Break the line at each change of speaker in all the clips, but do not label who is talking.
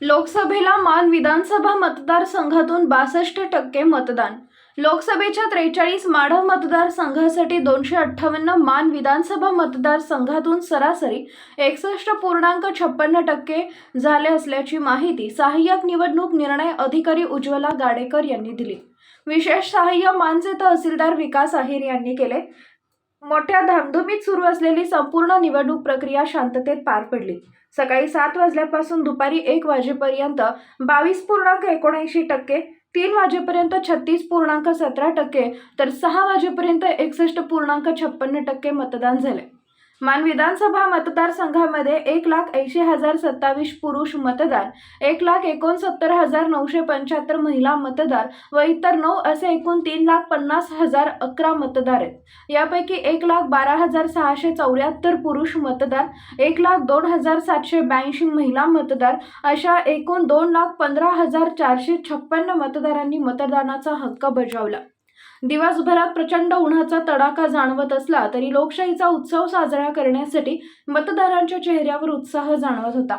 लोकसभेला मान विधानसभा मतदारसंघातून बासष्ट टक्के मतदान. लोकसभेच्या त्रेचाळीस माढव मतदारसंघासाठी दोनशे अठ्ठावन्न मान विधानसभा मतदारसंघातून सरासरी एकसष्ट पूर्णांक छप्पन्न टक्के झाले असल्याची माहिती सहाय्यक निवडणूक निर्णय अधिकारी उज्ज्वला गाडेकर यांनी दिली. विशेष सहाय्य मानचे तहसीलदार विकास आहिर यांनी केले. मोठ्या धामधुमीत सुरू असलेली संपूर्ण निवडणूक प्रक्रिया शांततेत पार पडली. सकाळी सात वाजल्यापासून दुपारी एक वाजेपर्यंत बावीस पूर्णांक एकोणऐंशी टक्के तीन वाजेपर्यंत छत्तीस पूर्णांक सतरा टक्के तर सहा वाजेपर्यंत एकसष्ट पूर्णांक छप्पन्न टक्के मतदान झाले. मान विधानसभा मतदारसंघामध्ये एक लाख ऐंशी हजार सत्तावीस पुरुष मतदार एक लाख एकोणसत्तर हजार नऊशे पंच्याहत्तर महिला मतदार व इतर नऊ असे एकूण तीन लाख पन्नास हजार अकरा मतदार आहेत. यापैकी एक लाख बारा हजार सहाशे चौऱ्याहत्तर पुरुष मतदार एक लाख दोन हजार सातशे ब्याऐंशी महिला मतदार अशा एकूण दोन लाख पंधरा हजार चारशे छप्पन्न मतदारांनी मतदानाचा हक्क बजावला. दिवसभरात प्रचंड उन्हाचा तडाखा जाणवत असला तरी लोकशाहीचा उत्सव साजरा करण्यासाठी मतदारांच्या चेहऱ्यावर उत्साह जाणवत होता.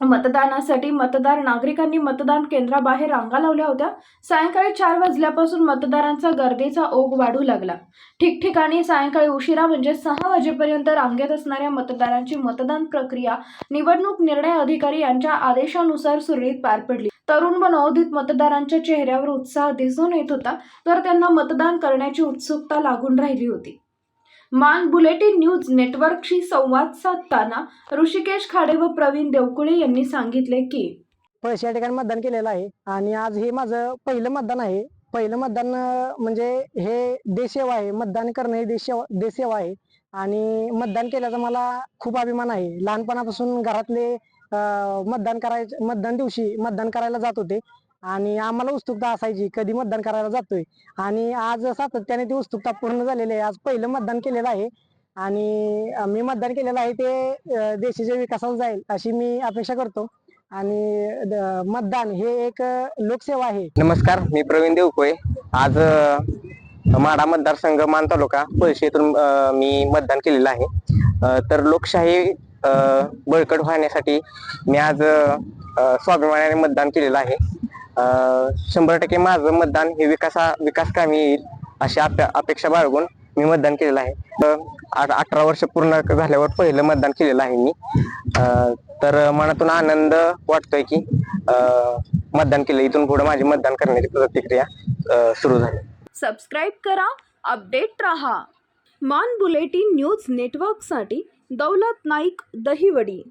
मतदानासाठी मतदार नागरिकांनी मतदान केंद्राबाहेर रांगा लावल्या होत्या. सायंकाळी चार वाजल्यापासून मतदारांचा गर्दीचा ओघ वाढू लागला. ठिकठिकाणी सायंकाळी उशिरा म्हणजे सहा वाजेपर्यंत रांगेत असणाऱ्या मतदारांची मतदान प्रक्रिया निवडणूक निर्णय अधिकारी यांच्या आदेशानुसार सुरळीत पार पडली. तरुण व नवोदित मतदारांच्या चेहऱ्यावर उत्साह दिसून येत होता तर त्यांना मतदान करण्याची उत्सुकता लागून राहिली होती. मान बुलेटिन न्यूज नेटवर्कशी संवाद साधताना ऋषिकेश खाडे व प्रवीण देवकुळे यांनी सांगितले की
पैसे या ठिकाणी मतदान केलेलं आहे आणि आज हे माझं पहिलं मतदान आहे. पहिलं मतदान म्हणजे हे देशसेवा आहे. मतदान करणं हे देशसेवा देशसेवा आहे. आणि मतदान केल्याचा मला खूप अभिमान आहे. लहानपणापासून घरातले मतदान करायचे मतदान दिवशी मतदान करायला जात होते. आणि आम्हाला उत्सुकता असायची कधी मतदान करायला जातोय. आणि आज सातत्याने ती उत्सुकता पूर्ण झालेली आहे. आज पहिलं मतदान केलेलं आहे. आणि मी मतदान केलेलं आहे ते देशाच्या विकासाला जाईल अशी मी अपेक्षा करतो. आणि द- मतदान हे एक लोकसेवा आहे.
नमस्कार मी प्रवीण देवकोळे आज माडा मतदारसंघ मान तालुका पळशी येथून मी मतदान केलेलं आहे. तर लोकशाही बळकट होण्यासाठी मी आज स्वाभिमानाने मतदान केलेलं आहे. शंभर टक्के माझं मतदान हे विकासा विकास कामी येईल अशी अपे- अपेक्षा बाळगून मी मतदान केलेलं आहे. अठरा वर्ष पूर्ण झाल्यावर पहिलं मतदान केलेलं आहे मी. तर मनातून आनंद वाटतोय की मतदान केलं. इथून पुढे माझी मतदान करण्याची प्रतिक्रिया सुरू झाली.
सबस्क्राईब करा अपडेट राहा. मान बुलेटिन न्यूज नेटवर्कसाठी दौलत नाईक दहीवडी